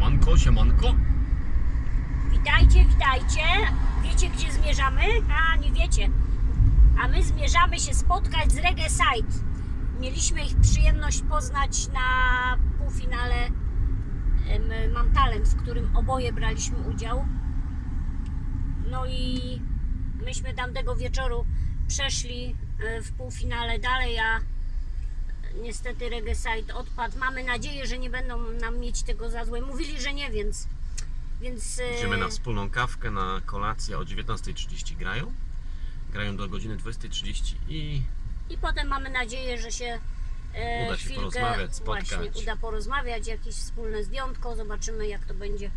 Siemanko, siemanko. Witajcie, witajcie. Wiecie, gdzie zmierzamy? A, nie wiecie. A my zmierzamy się spotkać z Reggae Side. Mieliśmy ich przyjemność poznać na półfinale Mam Talent, w którym oboje braliśmy udział. No i myśmy tamtego wieczoru przeszli e, w półfinale dalej, a niestety Reggae odpadł. Mamy nadzieję, że nie będą nam mieć tego za złe. Mówili, że nie, więc... Więc e, Idziemy na wspólną kawkę, na kolację o 19.30 grają. Grają do godziny 20.30 i I potem mamy nadzieję, że się e, Uda się chwilkę porozmawiać, spotkać. Właśnie, uda porozmawiać, jakieś wspólne zdjątko, zobaczymy jak to będzie.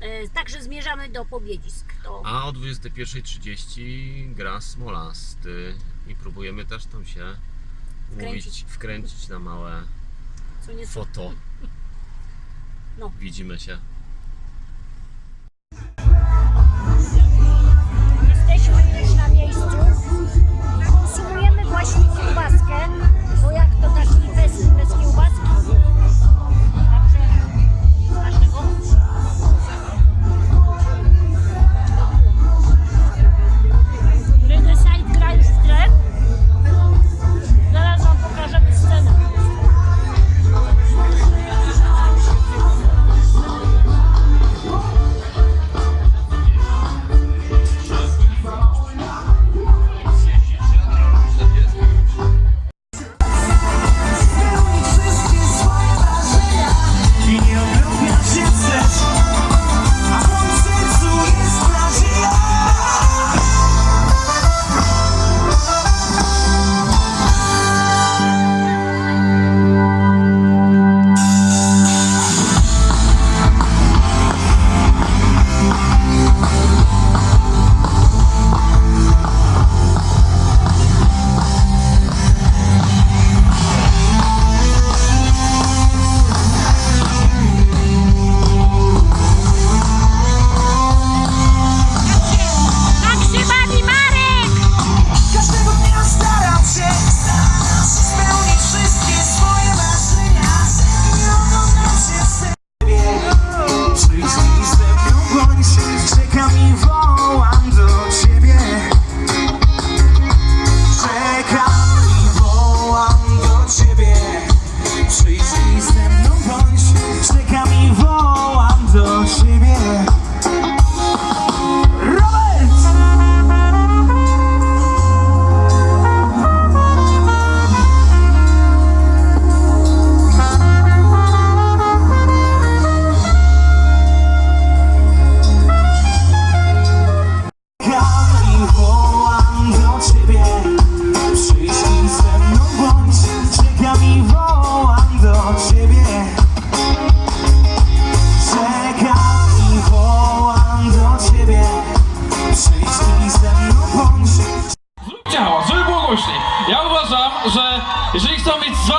E, także zmierzamy do Pobiedzisk. To a o 21.30 gra Smolasty i próbujemy też tam się Wkręcić. umówić, wkręcić na małe co nieco. foto. No. Widzimy się.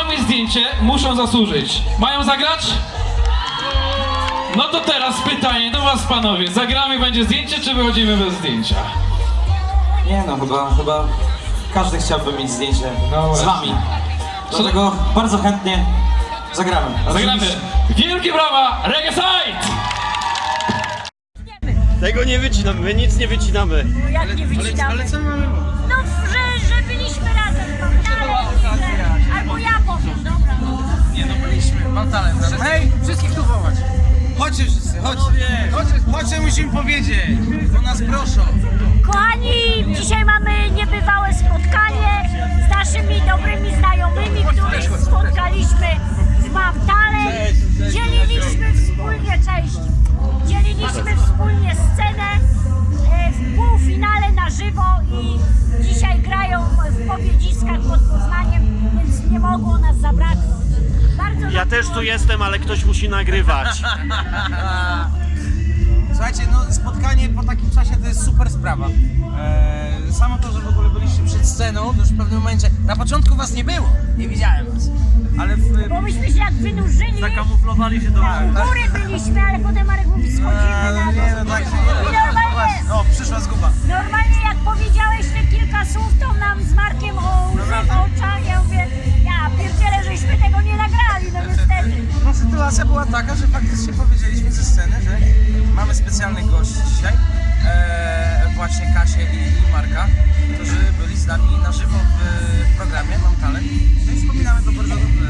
Chcą mieć zdjęcie, muszą zasłużyć. Mają zagrać? No to teraz pytanie do was panowie. Zagramy będzie zdjęcie, czy wychodzimy bez zdjęcia? Nie no, chyba, chyba każdy chciałby mieć zdjęcie No z wami. Dlatego bardzo chętnie zagramy. Zagramy. Wielkie brawa, Reggae Side! Tego nie wycinamy, my nic nie wycinamy. No jak nie wycinamy? No, że, Nie no byliśmy, mam talent. Hej, wszystkich tu wołać. Chodźcie wszyscy, chodźcie. Chodźcie, chodźcie musimy powiedzieć, bo nas proszą. Kochani, dzisiaj mamy niebywałe spotkanie z naszymi dobrymi znajomymi, których spotkaliśmy w Mamtale. Dzieliliśmy wspólnie, cześć, dzieliliśmy wspólnie scenę e, w półfinale Ja też tu jestem, ale ktoś musi nagrywać. Słuchajcie, no spotkanie po takim czasie to jest super sprawa. Eee, samo to, że w ogóle byliście przed sceną, to już w pewnym momencie, na początku was nie było, nie widziałem was, ale w, Bo myśmy się jak wynurzyli, Zakamuflowali się do u góry byliśmy, ale potem Marek mówi schodzimy na Eee, dół. nie no tak, I normalnie, o przyszła zguba. normalnie jak powiedziałeś te kilka słów, to nam z sytuacja sytuacja była taka, że faktycznie powiedzieliśmy ze sceny, że mamy specjalnych gości dzisiaj, e, właśnie Kasię i, i Marka, którzy byli z nami na żywo w, w programie Mam Talent. No i wspominamy to bardzo dobrze.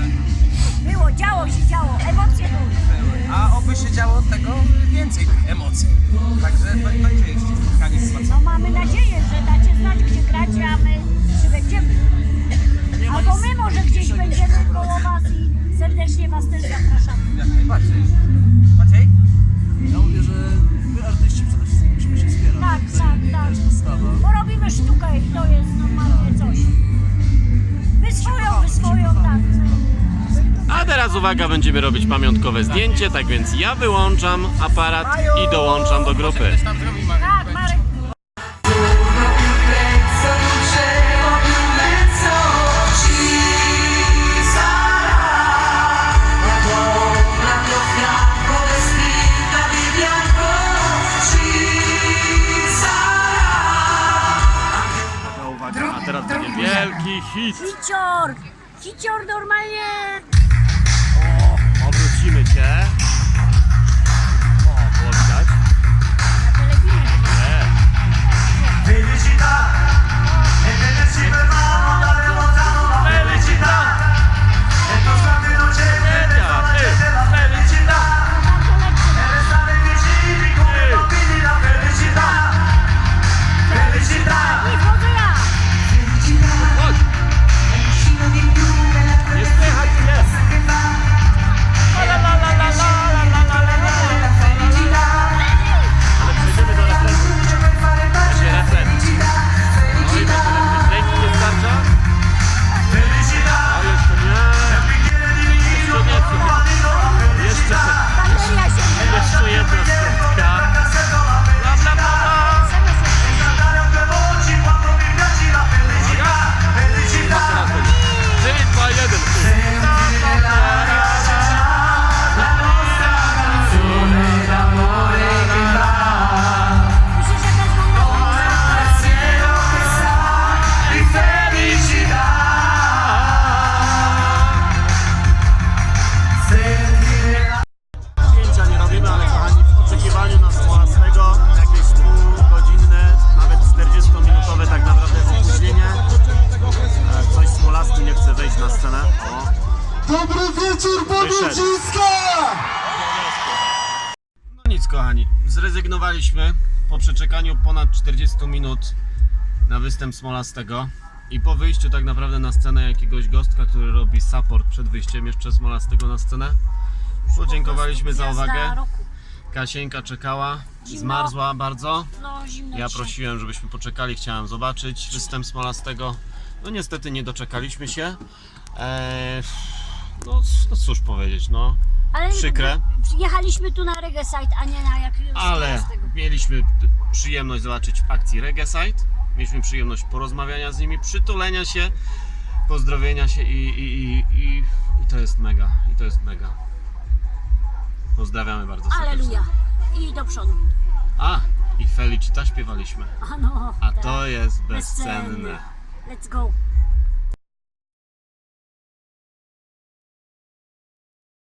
Było, działo się, działo, emocje były. były. A oby się działo tego więcej tych emocji. Także b- będzie jeszcze spotkanie z No mamy nadzieję, że dacie znać, gdzie gracie, a my przybędziemy. Albo my może gdzieś będziemy koło was i serdecznie was też zapraszamy. Najbardziej. Maciej? Ja mówię, że my artyści przede wszystkim musimy się wspierać. Tak, tak, tak. Podstawa. Bo robimy sztukę i to jest normalnie coś. Wy swoją, wy swoją, tak. A teraz uwaga, będziemy robić pamiątkowe zdjęcie, tak więc ja wyłączam aparat i dołączam do grupy. Tam zrobi Marek. Hit. Hicior! Hicior normalnie... Obrócimy cię. No nic kochani, zrezygnowaliśmy po przeczekaniu ponad 40 minut na występ Smolastego i po wyjściu tak naprawdę na scenę jakiegoś gostka, który robi support przed wyjściem jeszcze Smolastego na scenę. Podziękowaliśmy za uwagę. Kasieńka czekała, Zimno. zmarzła bardzo. No, zimno Ja prosiłem, żebyśmy poczekali, chciałem zobaczyć występ Smolastego. No niestety nie doczekaliśmy się. Eee, no, no cóż powiedzieć, no. Ale przykre. Jechaliśmy tu na Reggae Site, a nie na jakiegoś Ale mieliśmy przyjemność zobaczyć w akcji Reggae Site. Mieliśmy przyjemność porozmawiania z nimi, przytulenia się, pozdrowienia się i, i, i, i, i to jest mega, i to jest mega. Pozdrawiamy bardzo serdecznie. Aleluja. I do przodu. A, i Felicita śpiewaliśmy. A no. A tak. to jest Bezcenne. bezcenne. Let's go.